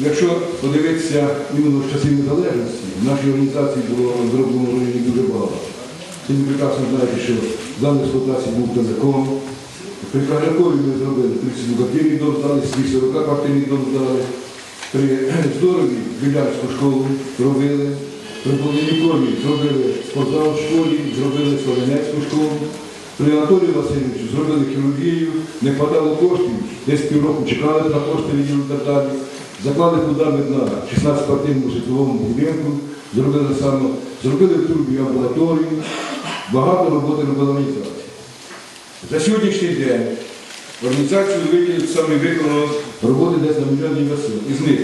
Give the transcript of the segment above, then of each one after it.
Якщо подивитися іменно в часи незалежності, в нашій організації було зроблено районі дуже багато. Ви прекрасно знаєте, що даній експлуатації був телеком. При Кажакові ми зробили 30 квартирний дом здали, свій 40 квартирний дом здали. При Здорові білярську школу зробили. При Володимирові зробили спортзал в школі, зробили Солонецьку школу. При Анатолію Васильовичу зробили хірургію, не хватало коштів, десь півроку чекали на кошти і далі. Заклали фундамент на 16 квартирному житловому будинку, зробили саме, зробили в трубі амбулаторію, багато роботи робила організація. За сьогоднішній день організацію виділили саме виконано роботи десь на мільйон 900. Із них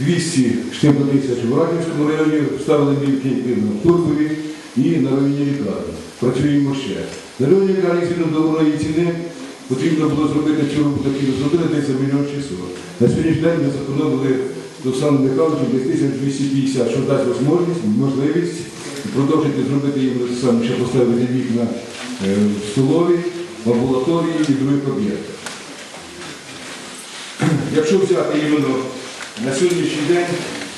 200 штимпа тисяч в Радівському районі, вставили мільки в Туркові і на районі лікарні. Працюємо ще. На районі лікарні згідно договорної ціни потрібно було зробити цю роботу, яку зробили десь за мільйон 600. На сьогоднішній день ми запропонували до Оксану Михайловичу 2250, що дасть можливість, можливість продовжити зробити їм саме, ще поставити вікна е, в столові, в амбулаторії і других об'єктах. Якщо взяти іменно на сьогоднішній день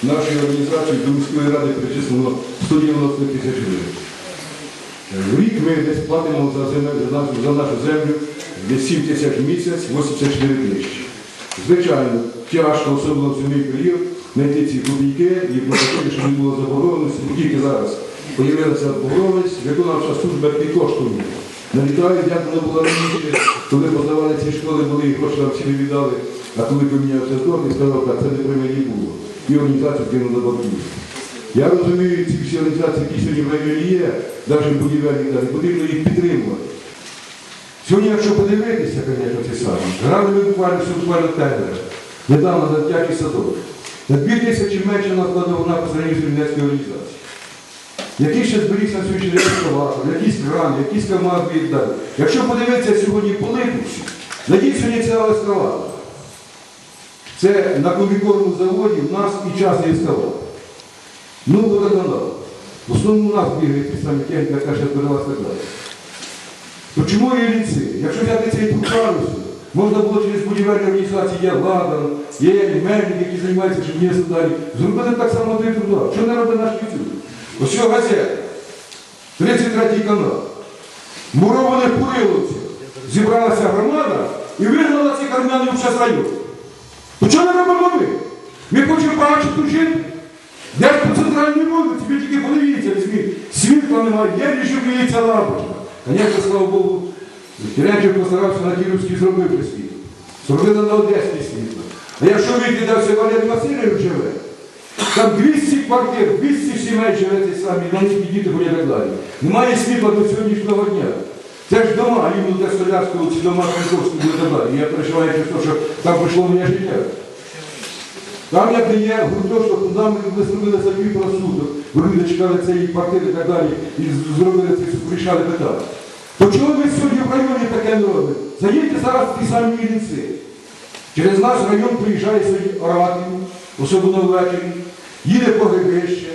нашої організації до міської ради причислено 190 тисяч гривень. В рік ми десь платимо за, землю, за нашу землю десь 7 тисяч місяць, 84 тисячі. Звичайно, тяжко, особливо в зимний період, знайти ці копійки і платити, щоб не було заборгованості. Бо Тільки зараз з'явилася заборгованість, виконавча служба і коштує. Налітають, як воно було раніше, коли подавали ці школи, були і гроші нам всі не віддали, а коли помінявся торг, і сказав, так, це не при мені було. І організацію кинули боргів. Я розумію, ці всі організації, які сьогодні в районі є, навіть будівельні, навіть, потрібно їх підтримувати. Сьогодні, якщо подивитися, звісно, ці самі, грали ми буквально все буквально тендер. Недавно на дитячий садок. На дві тисячі менше накладено на посередньо з Рівнецької організації. Який ще зберігся на сьогодні ескалатор, якісь крани, якісь команди і далі. Якщо подивитися сьогодні політиці, надій сьогодні це ескалатор. Це на комбікорному заводі в нас і частний ескалатор. Ну, водоканал. В основному у нас бігають ті самі техніка, яка ще збиралася далі. То чому є ліци? Якщо взяти цей прокарус, можна було через будівельні організації, є Ладан, є Мельник, які займаються щоб далі, зробити так само той труда. Що не робить наш ліцюк? Ось що газета, 33 канал. Мурованих Куриловці. Зібралася громада і вигнала ці кармяни в час району. То чого не робимо ми? Ми хочемо бачити жити. Де ж по центральній вулиці, ви тільки подивіться, візьміть. Світла немає, є лише виється лампочка. Звісно, слава Богу, Теренчик постарався на Київській зробив би світло. Зробили на Одеській світло. А якщо вийти, де все Валерій Васильович живе, там 200 квартир, 200 сімей живе ці самі, маленькі діти ходять далі. Немає світла до сьогоднішнього дня. Це ж дома, іменно для Столярського, ці дома Франковського і так далі. Я переживаю через що там прийшло моє життя. Там як є гуртожиток, фундамент ви зробили за півтора суток, ви люди чекали цієї квартири і так далі, і зробили це, вирішали питання. То чого ви сьогодні в районі таке не робите? Заїдьте зараз в ті самі Вінниці. Через наш район приїжджає сьогодні оратів, особливо ввечері, їде погребище,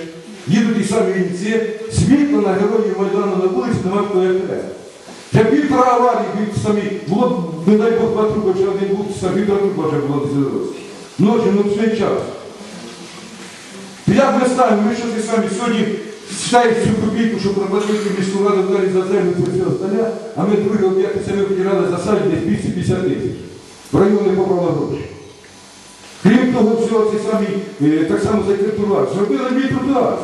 їдуть ті самі Вінниці, світло на героїв Майдану на вулиці немає хто як тебе. Вже півтора аварії, самі, було, не дай Бог, два труби, чи один був, сам півтора труба вже було десь ну в свій час. То як ми ставимо, ми що ти самі сьогодні читаємо цю копійку, щоб проплатити міську раду далі за землю це все остальне, а ми другі об'єкти самі виділяли за сайт десь 250 тисяч. В районі попало гроші. Крім того, всього ці самі, е, так само закритували. Зробили мій тротуар.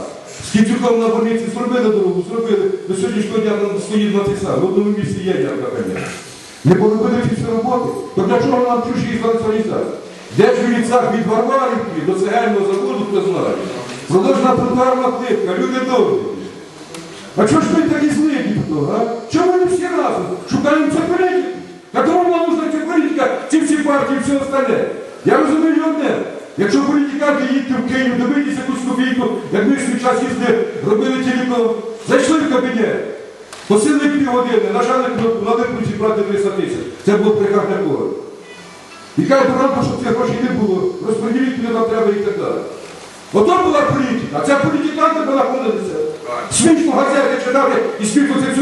З Кінцюком на больниці зробили дорогу, зробили. До сьогоднішнього дня там стоїть на сам. В одному місці є конечно. Не поробили всі роботи. То для чого нам чужі організації? Де ж в ліцах від Варварівки до цегельного заводу, хто знає? Продовжена тротуарна плитка, люди добрі. А чого ж ви такі злі, ніхто, а? Чому ми всі разом? Шукаємо? Та кому нам нужна ця політика, ці всі партії все остальне? Я розумію одне. Якщо політиканти їдьте в Київ, добитися якусь копійку, як ми свій час їздили, робили телеком, зайшли в кабінет, посили півгодини, нажали на виключі брати 300 тисяч. Це було приказ такого. І каже, ранку, щоб цих грошей не було, розподіліть куди нам треба і так далі. Ото була політика, а ця політиканти понаходилися. Смішно газети читати і смішно це все